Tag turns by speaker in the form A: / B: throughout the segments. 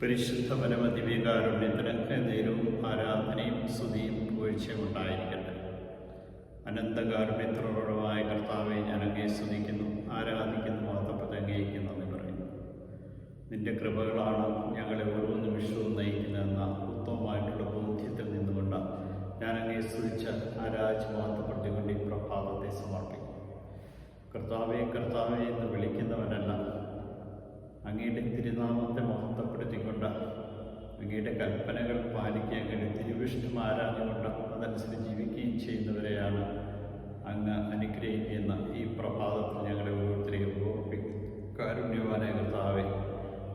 A: പരിശുദ്ധ പരമദിവ്യകാരുണ്യത്തിന് നേരവും ആരാധനയും സ്തുതിയും പുകഴ്ചയും ഉണ്ടായിരിക്കട്ടെ. അനന്തകാരുണ്യത്തിനോടമായ കർത്താവെ ഞാൻ അങ്ങേ സ്തുതിക്കുന്നു ആരാധിക്കുന്നു മഹത്വപ്പെട്ട് അംഗീകരിക്കുന്നു എന്ന് പറയുന്നു. നിന്റെ കൃപകളാണ് ഞങ്ങളെ ഓരോ നിമിഷവും നയിക്കുന്നതെന്ന ഉത്തമമായിട്ടുള്ള ബോധ്യത്തിൽ നിന്നുകൊണ്ട് ഞാൻ അങ്ങേ സ്തുതിച്ച് ആരാധിച്ച് മഹത്വപ്പെടുത്തിക്കൊണ്ട് ഈ പ്രഭാതത്തെ സമർപ്പിക്കുന്നു. കർത്താവെ കർത്താവെ എന്ന് വിളിക്കുന്നവനല്ല കൽപ്പനകൾ പാലിക്കുകയും കഴിയും. തിരുവിഷ്ണു ആരാഞ്ഞുകൊണ്ട് അതനുസരിച്ച് ജീവിക്കുകയും ചെയ്യുന്നവരെയാണ് അങ്ങ് അനുഗ്രഹിക്കുന്ന ഈ പ്രഭാതത്തിൽ ഞങ്ങളെ ഓരോരുത്തരെയും ഓർപ്പിക്കും. കാരുണ്യവാനായ കർത്താവെ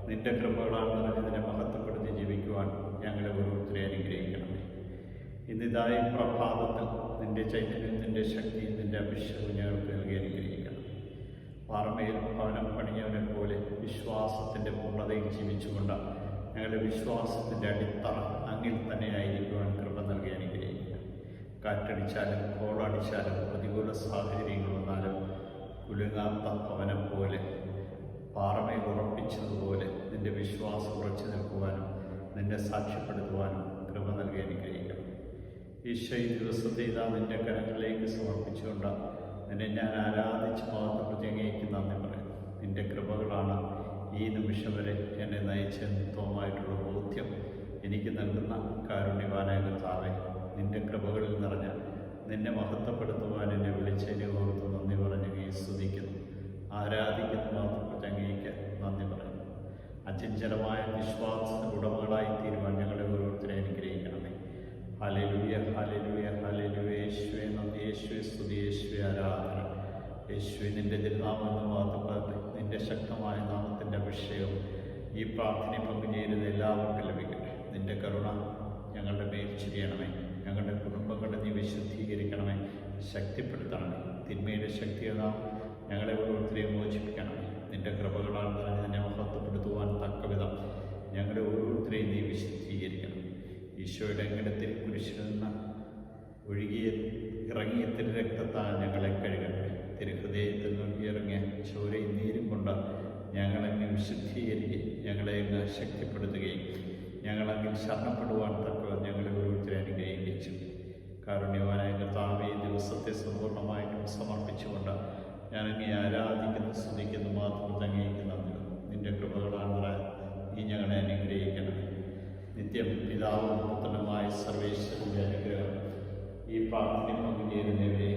A: നിന്റെ കൃപകളാണ് നിറഞ്ഞതിനെ മഹത്വപ്പെടുത്തി ജീവിക്കുവാൻ ഞങ്ങളെ ഓരോരുത്തരെ അനുഗ്രഹിക്കണമേ. ഇന്നിതായി പ്രഭാതത്തിൽ നിന്റെ ചൈതന്യം നിന്റെ ശക്തി നിന്റെ അഭിഷേകവും ഞങ്ങൾക്ക് നൽകി അനുഗ്രഹിക്കണം. പാറമയിൽ ഭവനം പണിയവനെ പോലെ വിശ്വാസത്തിന്റെ പൂർണതയിൽ ജീവിച്ചുകൊണ്ട് ഞങ്ങളുടെ വിശ്വാസത്തിന്റെ അടിത്തറ അങ്ങിൽ തന്നെ ആയിരിക്കുവാൻ കൃപ നൽകി അനുഗ്രഹിക്കുക. കാറ്റടിച്ചാലും കോളടിച്ചാലും പ്രതികൂല സാഹചര്യങ്ങൾ വന്നാലും കുലുങ്ങാത്ത ഭവനം പോലെ പാറമേ ഉറപ്പിച്ചതുപോലെ നിന്റെ വിശ്വാസം ഉറച്ചു നിൽക്കുവാനും നിന്നെ സാക്ഷ്യപ്പെടുത്തുവാനും കൃപ നൽകി അനുഗ്രഹിക്കണം ഈശോ ദിവസത്തെ ഇതാ നിന്റെ കരങ്ങളിലേക്ക് സമർപ്പിച്ചുകൊണ്ട് നിന്നെ ഞാൻ ആരാധിച്ച് മാത്രം അങ്ങേക്ക് നന്ദി പറയുന്നു. നിന്റെ കൃപകളാണ് ഈ നിമിഷം വരെ എന്നെ നയിച്ച നിത്വമായിട്ടുള്ള ബോധ്യം എനിക്ക് നൽകുന്ന കാരുണ്യവാനായ കർത്താവെ നിന്റെ കൃപകളിൽ നിറഞ്ഞ നിന്നെ മഹത്വപ്പെടുത്തുവാൻ എന്നെ വിളിച്ചതിനെ ഓർത്ത് നന്ദി പറഞ്ഞു സ്തുതിക്കുന്നു. ആരാധിക്കുന്ന അങ്ങേക്ക് നന്ദി പറയുന്നു. അചഞ്ചലമായ വിശ്വാസത്തിന് ഉടമകളായി തീരുവാൻ ഞങ്ങളെ ഓരോരുത്തരെ അനുഗ്രഹിക്കണമേ. Hallelujah hallelujah hallelujah. യേശുവേ നന്ദി. സ്തുതി. യേശുവേ ആരാധന. യേശുവേ നിന്റെ തിരുനാമെന്ന് മാത്രപ്പെടട്ടെ നിന്റെ ശക്തമായ അഭിഷേകം ഈ പ്രാർത്ഥന പങ്കുചേരുന്ന എല്ലാവർക്കും ലഭിക്കട്ടെ. നിന്റെ കരുണ ഞങ്ങളുടെ മേൽ ചിരിയണമേ. ഞങ്ങളുടെ കുടുംബങ്ങളെ നീ വിശുദ്ധീകരിക്കണമേ. ശക്തിപ്പെടുത്തണമേ. തിന്മയുടെ ശക്തിയെ നാം ഞങ്ങളെ ഓരോരുത്തരെയും മോചിപ്പിക്കണമേ. നിന്റെ കൃപകളാൽ നിറഞ്ഞ് നിന്നെ മഹത്വപ്പെടുത്തുവാൻ തക്കവിധം ഞങ്ങളെ ഓരോരുത്തരെയും നീ വിശുദ്ധീകരിക്കണം. ഈശോയുടെ അങ്കണത്തിൽ കുരിശിൽ നിന്ന് ഒഴുകിയ ഇറങ്ങിയ തിരുരക്തത്താൽ ഞങ്ങളെ കഴുകണമേ. തിരുഹൃദയത്തിൽ നിന്ന് ഇറങ്ങിയ ചോരയും നീരും കൊണ്ട് ഞങ്ങളങ്ങ് വിശുദ്ധീകരിക്കുകയും ഞങ്ങളെ അങ്ങ് ശക്തിപ്പെടുത്തുകയും ഞങ്ങളങ്ങിൽ ശരണപ്പെടുവാൻ തക്ക ഞങ്ങളെ ഓരോരുത്തരെ അനുഗ്രഹിച്ചു കാരുണ്യവാനായ കർത്താവെ ദിവസത്തെ സമ്പൂർണമായിട്ടും സമർപ്പിച്ചുകൊണ്ട് ഞാനങ്ങെ ആരാധിക്കുന്നു സ്തുതിക്കുന്നു മാത്രം തങ്ങിയിരിക്കുന്നു നിന്റെ കൃപകളാണ് ഈ ഞങ്ങളെ അനുഗ്രഹിക്കണം നിത്യം പിതാവും പുത്രനുമായ സർവേശ്വരന്റെ അനുഗ്രഹം ഈ പ്രാർത്ഥന പങ്കുചേരുന്നവരെ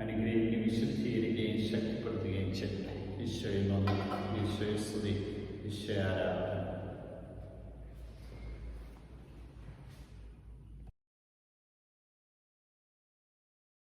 A: അനുഗ്രഹിക്കുകയും വിശുദ്ധീകരിക്കുകയും ശക്തിപ്പെടുത്തുകയും ചെയ്യട്ടെ. ഈശോയിൽ നന്ദി. ഈശോയിൽ സ്തുതി. Shout out.